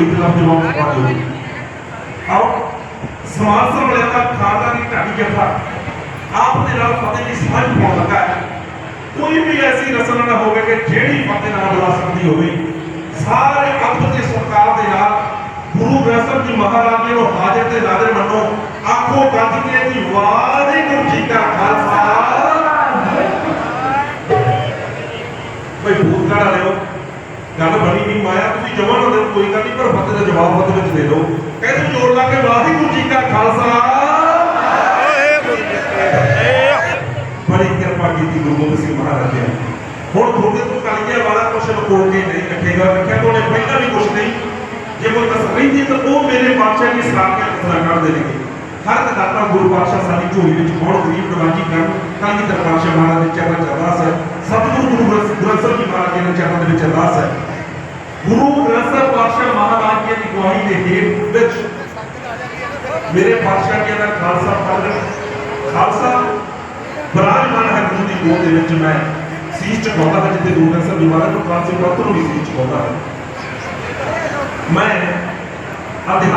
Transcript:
ਸ਼ਹੀਦ ਨੌਜਵਾਨ ਸਭਾ ਦੇ ਆਓ, ਸਮਾਜ ਸੰਭਲਿਆ ਦਾ ਖਾਲਸਾ ਢਾਡੀ ਜਥਾ। ਆਪ ਦੇ ਨਾਲ ਫਤਿਹ ਦੀ ਸਮਝ ਪਾਉਣ ਲੱਗਾ ਹੈ। ਕੋਈ ਵੀ ਐਸੀ ਰਸਮ ਨਾ ਹੋਵੇ ਕਿ ਜਿਹੜੀ ਫਤਿਹ ਨਾਲ ਬੁਲਾ ਸਕਦੀ ਹੋਵੇ। ਸਾਰੇ ਅੱਬ ਤੇ ਸਰਕਾਰ ਦੇ ਨਾਲ ਗੁਰੂ ਗ੍ਰੰਥ ਸਾਹਿਬ ਜੀ ਮਹਾਰਾਜ ਜੀ ਨੂੰ ਹਾਜ਼ਰ ਤੇ ਨਾਜ਼ਰ ਮੰਨੋ, ਆਖੋ ਗੱਜ ਕੇ ਜੀ, ਵਾਹਿਗੁਰੂ ਜੀ ਕਾ ਖਾਲਸਾ। ਕੋਈ ਭੂਤ ਕਾੜਾ ਲਿਓ। ਗੱਲ ਬਣੀ ਨਹੀਂ, ਮਾਇਆ ਤੁਸੀਂ ਪਰ ਫਤਿਹ ਦਾ ਜਵਾਬ ਫਤਿਹ ਵਿੱਚ ਦੇ ਦਿਓ। ਕਹਿੰਦੇ ਜੋੜ ਲਾ ਕੇ ਵਾਹਿਗੁਰੂ ਜੀ ਕਾ ਖਾਲਸਾ। ਬੜੀ ਕਿਰਪਾ ਕੀਤੀ ਗੁਰੂ ਗੋਬਿੰਦ ਸਿੰਘ ਮਹਾਰਾਜ ਨੇ। ਹੁਣ ਤੁਹਾਡੇ ਤੋਂ ਕਲੀਆਂ ਵਾਲਾ ਕੁਛ ਲੁਕੋ ਕੇ ਨਹੀਂ ਰੱਖੇਗਾ। ਰੱਖਿਆ ਤੋਂ ਪਹਿਲਾਂ ਵੀ ਕੁਛ ਨਹੀਂ। ਜੇ ਕੋਈ ਕਸਰ ਰਹਿੰਦੀ ਤਾਂ ਉਹ ਮੇਰੇ ਬਾਦਸ਼ਾਹ ਦੀ ਸਲਾਹ ਕੇ ਕਸਰ ਕੱਢ ਹਰ ਕਿਤਾਬਾਂ ਗੁਰੂ ਪਾਤਸ਼ਾਹ ਸਾਡੀ ਝੋਲੀ ਵਿੱਚ ਬਹੁਤ ਗਰੀਬ ਨਿਵਾਜੀ ਕਰਨ, ਤਾਂ ਕਿ ਦਰਬਾਰ ਮਹਾਰਾਜ ਦੇ ਚਰਨਾਂ 'ਚ ਅਰਦਾਸ ਹੈ। ਸਤਿਗੁਰੂ ਗੁਰੂ ਗ੍ਰੰਥ ਸਾਹਿਬ ਜੀ ਮਹਾਰਾਜ ਦੇ ਚਰਨਾਂ ਦੇ ਵਿੱਚ ਅਰਦਾਸ ਹੈ ਗੁਰੂ ਗ੍ਰੰਥ ਸਾਹਿਬ ਪਾਤਸ਼ਾਹ ਮਹਾਰਾਜ ਦੇ ਹੇਠ ਵਿੱਚ ਮੇਰੇ ਪਾਤਸ਼ਾਹ ਜੀ ਦਾ ਖਾਲਸਾ ਪੰਥ, ਖਾਲਸਾ ਬਰਾਜਮਾਨ ਹੈ ਗੁਰੂ ਦੀ ਗੋਦ ਦੇ ਵਿੱਚ ਮੈਂ ਸੀਸ ਝੁਕਾਉਂਦਾ ਹਾਂ, ਜਿੱਥੇ ਗੁਰੂ ਗ੍ਰੰਥ ਸਾਹਿਬ ਜੀ ਮਹਾਰਾਜ ਨੂੰ ਖਾਲਸੇ ਪੰਥ ਨੂੰ ਵੀ ਸੀਸ ਝੁਕਾਉਂਦਾ ਹਾਂ। ਮੈਂ ਆਦੇ